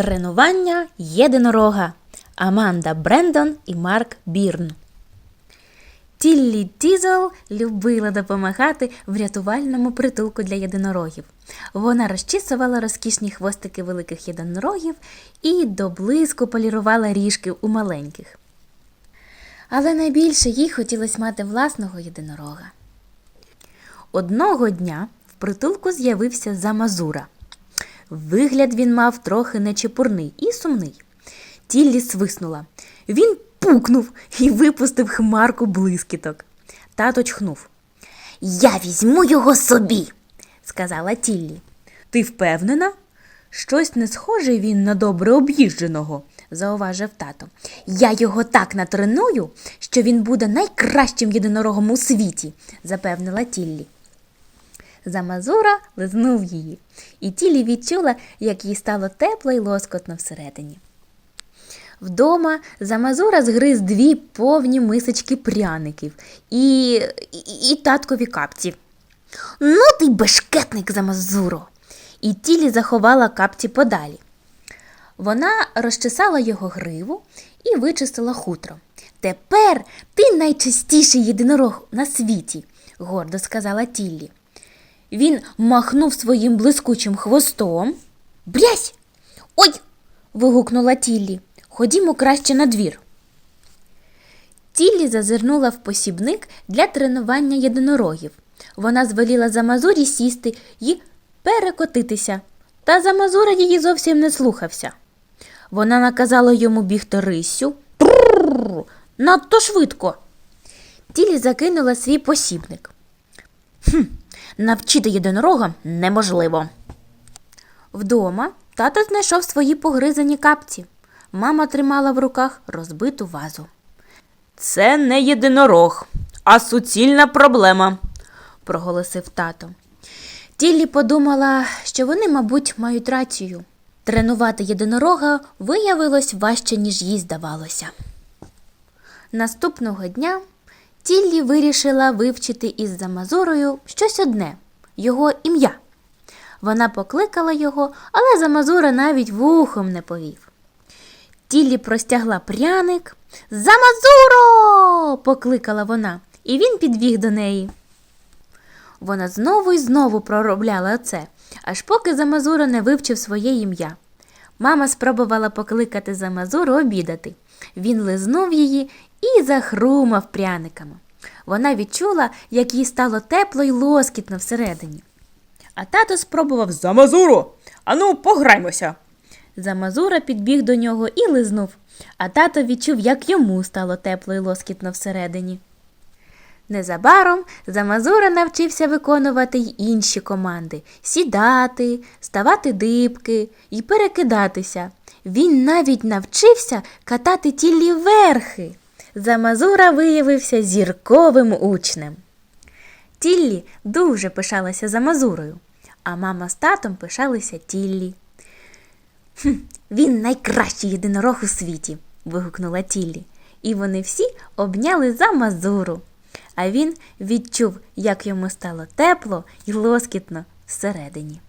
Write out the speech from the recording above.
Тренування єдинорога. Аманда Брендон і Марк Бірн. Тіллі Дізел любила допомагати в рятувальному притулку для єдинорогів. Вона розчісувала розкішні хвостики великих єдинорогів і до блиску полірувала ріжки у маленьких. Але найбільше їй хотілося мати власного єдинорога. Одного дня в притулку з'явився Замазура. Вигляд він мав трохи нечепурний і сумний. Тіллі свиснула. Він пукнув і випустив хмарку блискіток. Тато чхнув. Я візьму його собі, сказала Тіллі. Ти впевнена? Щось не схожий він на добре об'їждженого, зауважив тато. Я його так натреную, що він буде найкращим єдинорогом у світі, запевнила Тіллі. Замазура лизнув її, і Тілі відчула, як їй стало тепло й лоскотно всередині. Вдома Замазура згриз дві повні мисочки пряників і, і, і таткові капці. Ну ти бешкетник, Замазуро! І тілі заховала капці подалі. Вона розчесала його гриву і вичистила хутро. Тепер ти найчистіший єдинорог на світі, гордо сказала Тіллі. Він махнув своїм блискучим хвостом. Брязь! Ой. вигукнула Тіллі. Ходімо краще на двір. Тіллі зазирнула в посібник для тренування єдинорогів. Вона звеліла Замазурі сісти і перекотитися, та Замазура її зовсім не слухався. Вона наказала йому бігти рисю. Надто швидко. Тілі закинула свій посібник. Навчити єдинорога неможливо. Вдома тато знайшов свої погризані капці. Мама тримала в руках розбиту вазу. Це не єдинорог, а суцільна проблема. проголосив тато. Тіллі подумала, що вони, мабуть, мають рацію. Тренувати єдинорога виявилось важче, ніж їй здавалося. Наступного дня Тіллі вирішила вивчити із Замазурою щось одне його ім'я. Вона покликала його, але Замазура навіть вухом не повів. Тіллі простягла пряник. Замазуро! покликала вона, і він підбіг до неї. Вона знову і знову проробляла це, аж поки Замазура не вивчив своє ім'я. Мама спробувала покликати Замазуру обідати. Він лизнув її і захрумав пряниками. Вона відчула, як їй стало тепло й лоскітно всередині. А тато спробував Замазуру. Ану, пограймося. Замазура підбіг до нього і лизнув, а тато відчув, як йому стало тепло й лоскітно всередині. Незабаром Замазура навчився виконувати й інші команди сідати, ставати дибки і перекидатися. Він навіть навчився катати тілі верхи. Замазура виявився зірковим учнем. Тіллі дуже пишалася Замазурою, а мама з татом пишалися Тіллі. Хм, він найкращий єдинорог у світі, вигукнула Тіллі, і вони всі обняли за мазуру. А він відчув, як йому стало тепло і лоскітно всередині.